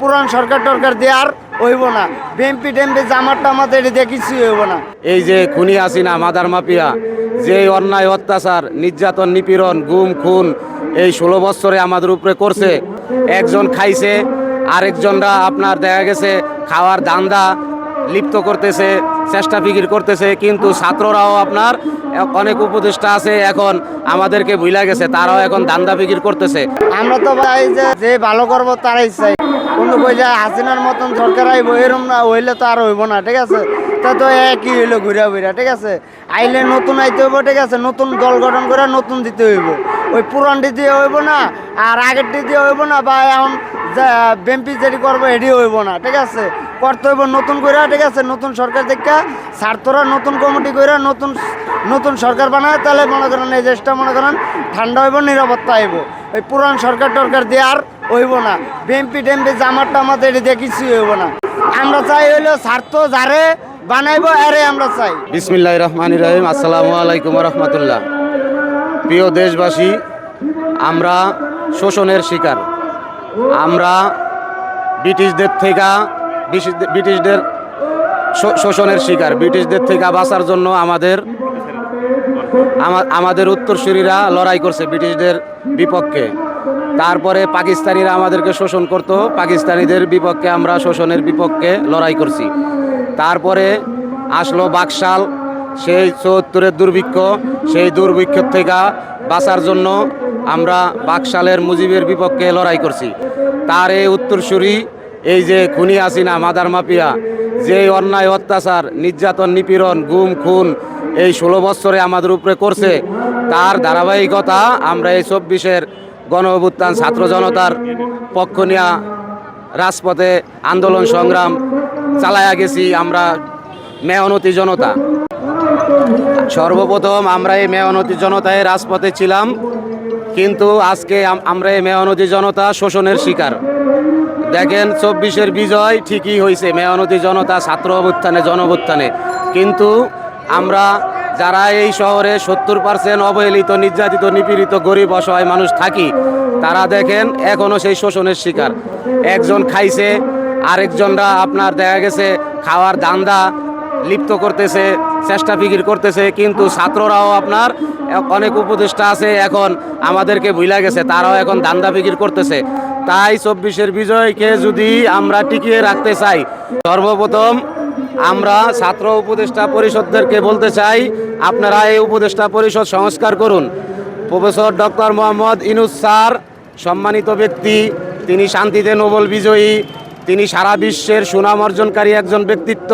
পুরান সরকার টরকার দেওয়ার হইব না। বিএমপি টেমপি জামার টামাতে এটা কিছুই হইব না। এই যে খুনি হাসিনা, মাদার মাফিয়া, যে অন্যায়, অত্যাচার, নির্যাতন, নিপীড়ন, গুম, খুন এই ষোলো বছরে আমাদের উপরে করছে। একজন খাইছে, আরেকজনরা আপনার দেখা গেছে খাওয়ার দান্দা লিপ্ত করতেছে, চেষ্টা ফিকির করতেছে, কিন্তু ছাত্ররাও আপনার অনেক উপদেষ্টা আছে এখন আমাদেরকে ভুলা গেছে, তারাও এখন দান্দা ফিকির করতেছে। আমরা তো ভাই যে যে ভালো করব তারাই চাই। কিন্তু কই যে হাসিনার মতন সরকার আইব এরম না, হইলে তো আর হইব না, ঠিক আছে? তা একই হইল ঘুরা ঘুরা, ঠিক আছে? আইলে নতুন আইতে হইব, ঠিক আছে? নতুন দল গঠন করে নতুন দিতে হইব। ওই পুরানটি দিয়ে হইব না, আর আগেরটি দিয়ে হইব না, বা এখন বেম্পি যেটি করব এটি হইব না, ঠিক আছে? করতে হইব নতুন করে ঠিক আছে? নতুন সরকার দেখা, স্বার্থরা নতুন কমিটি করে নতুন নতুন সরকার বানায়, তাহলে মনে করেন এই দেশটা মনে করেন ঠান্ডা হইব, নিরাপত্তা আইব ওই পুরান সরকার টরকার দেওয়ার হইব না। বিএমপি টেমপি জামার টামাতে, এটি দিয়ে কিছুই হইব না। আমরা চাই হইল স্বার্থ যারে বানাইবো আরে আমরা চাই। বিসমিল্লাহ রহমান রহিম। আসসালামু আলাইকুম রহমতুল্লাহ। প্রিয় দেশবাসী, আমরা শোষণের শিকার। আমরা ব্রিটিশদের থেকে ব্রিটিশদের শোষণের শিকার। ব্রিটিশদের থেকে বাঁচার জন্য আমাদের আমা- আমাদের উত্তরসূরিরা লড়াই করছে ব্রিটিশদের বিপক্ষে। তারপরে পাকিস্তানিরা আমাদেরকে শোষণ করত। পাকিস্তানিদের বিপক্ষে আমরা শোষণের বিপক্ষে লড়াই করছি। তারপরে আসলো বাকশাল। সেই চৌত্তরের দুর্ভিক্ষ। সেই দুর্ভিক্ষ থেকে বাঁচার জন্য আমরা বাকশালের মুজিবের বিপক্ষে লড়াই করছি। তার এই উত্তরসূরি, এই যে খুনি হাসিনা, মাদার মাফিয়া, যে অন্যায়, অত্যাচার, নির্যাতন, নিপীড়ন, গুম, খুন এই ষোলো বছরে আমাদের উপরে করছে, তার ধারাবাহিকতা আমরা এই চব্বিশের গণ অভ্যুত্থান ছাত্র জনতার পক্ষ নিয়ে রাজপথে আন্দোলন সংগ্রাম চালায়া গেছি আমরা মেয়নতি জনতা। সর্বপ্রথম আমরা এই মেয়নতি জনতায় রাজপথে ছিলাম। কিন্তু আজকে আম- আমরা এই মেয়নতি জনতা শোষণের শিকার। দেখেন চব্বিশের বিজয় ঠিকই হয়েছে মেয়নতি জনতা ছাত্র অভ্যুত্থানে, জনঅভ্যুত্থানে। কিন্তু আমরা যারা এই শহরে সত্তর পার্সেন্ট অবহেলিত, নির্যাতিত, নিপীড়িত, গরিব, অসহায় মানুষ থাকি, তারা দেখেন এখনও সেই শোষণের শিকার। একজন খাইছে, আরেকজনরা আপনার দেখা গেছে খাওয়ার দান্দা লিপ্ত করতেছে, চেষ্টা ফিকির করতেছে, কিন্তু ছাত্ররাও আপনার অনেক উপদেষ্টা আছে এখন আমাদেরকে ভুলা গেছে, তারাও এখন দান্দা ফিকির করতেছে। তাই চব্বিশের বিজয়কে যদি আমরা টিকিয়ে রাখতে চাই, সর্বপ্রথম আমরা ছাত্র উপদেষ্টা পরিষদদেরকে বলতে চাই, আপনারা এই উপদেষ্টা পরিষদ সংস্কার করুন। Professor doctor Mohammad Yunus sir, সম্মানিত ব্যক্তি, তিনি শান্তিতে নোবেল বিজয়ী, তিনি সারা বিশ্বের সুনাম অর্জনকারী একজন ব্যক্তিত্ব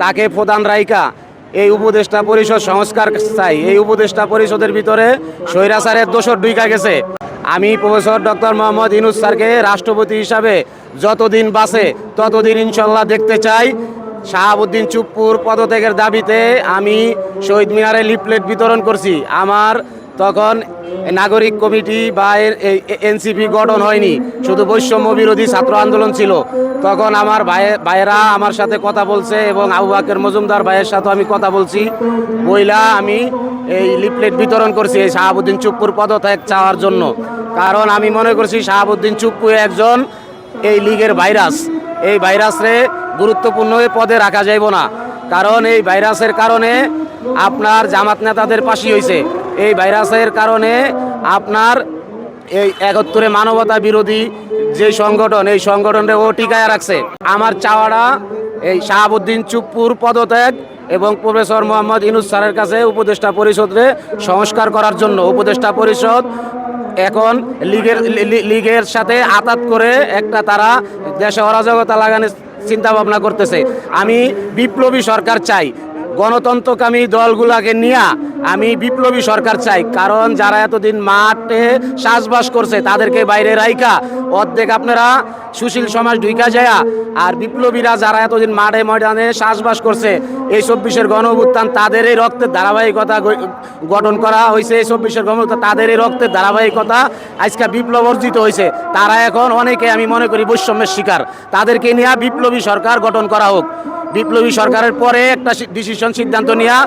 তাকে প্রধান রাইকা এই উপদেষ্টা পরিষদ সংস্কার চাই। এই উপদেষ্টা পরিষদের ভিতরে স্বৈরাচারের দোষর ডুইকা গেছে। আমি প্রফেসর ডক্টর মোহাম্মদ ইনুস স্যারকে রাষ্ট্রপতি হিসাবে যতদিন বাসে ততদিন ইনশাল্লাহ দেখতে চাই। শাহাবুদ্দিন চুপ্পুর পদত্যাগের দাবিতে আমি শহীদ মিনারে লিফলেট বিতরণ করছি। আমার তখন নাগরিক কমিটি বা এনসিপি গঠন হয়নি। শুধু বৈষম্য বিরোধী ছাত্র আন্দোলন ছিল। তখন আমার ভাই ভাইয়েরা আমার সাথে কথা বলছে এবং আবু বাকের মজুমদার ভাইয়ের সাথে আমি কথা বলছি। বইলা আমি এই লিফলেট বিতরণ করছি এই শাহাবুদ্দিন চুপ্পুর পদত্যাগ চাওয়ার জন্য। কারণ আমি মনে করছি শাহাবুদ্দিন চুপ্পু একজন এই লীগের ভাইরাস। এই ভাইরাসরে গুরুত্বপূর্ণ পদে রাখা যাইব না। কারণ এই ভাইরাসের কারণে আপনার জামাত নেতাদের পাশি হয়েছে এই ভাইরাসের কারণে আপনার এই একত্তরে মানবতা বিরোধী যে সংগঠন, এই সংগঠনটা ও টিকায় রাখছে। আমার চাওয়াটা এই শাহাবুদ্দিন চুপ্পুর পদত্যাগ এবং প্রফেসর মোহাম্মদ ইনুস স্যারের কাছে উপদেষ্টা পরিষদে সংস্কার করার জন্য। উপদেষ্টা পরিষদ এখন লীগের লীগের সাথে আতাত করে একটা তারা দেশে অরাজকতা লাগানোর চিন্তা ভাবনা করতেছে। আমি বিপ্লবী সরকার চাই। গণতন্ত্রকামী দলগুলাকে নিয়ে আমি বিপ্লবী সরকার চাই, কারণ যারা এতদিন মাঠে চাষবাস করছে তাদেরকে বাইরে রাইকা অর্ধেক আপনারা সুশীল সমাজ ঢুইকা যায় আর বিপ্লবীরা যারা এতদিন মাঠে ময়দানে চাষবাস করছে, এই চব্বিশের গণ অভ্যুত্থান তাদের এই রক্তের ধারাবাহিকতা গঠন করা হয়েছে, এই চব্বিশের গণ তাদের এই রক্তের ধারাবাহিকতা আজকে বিপ্লব অর্জিত হয়েছে। তারা এখন অনেকে আমি মনে করি বৈষম্যের শিকার। তাদেরকে নিয়ে বিপ্লবী সরকার গঠন করা হোক। বিপ্লবী সরকারের পরে একটা ডিসিশন সিদ্ধান্ত নেওয়া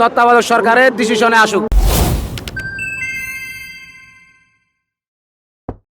তত্ত্বাবধায়ক সরকারের ডিসিশনে আসুক।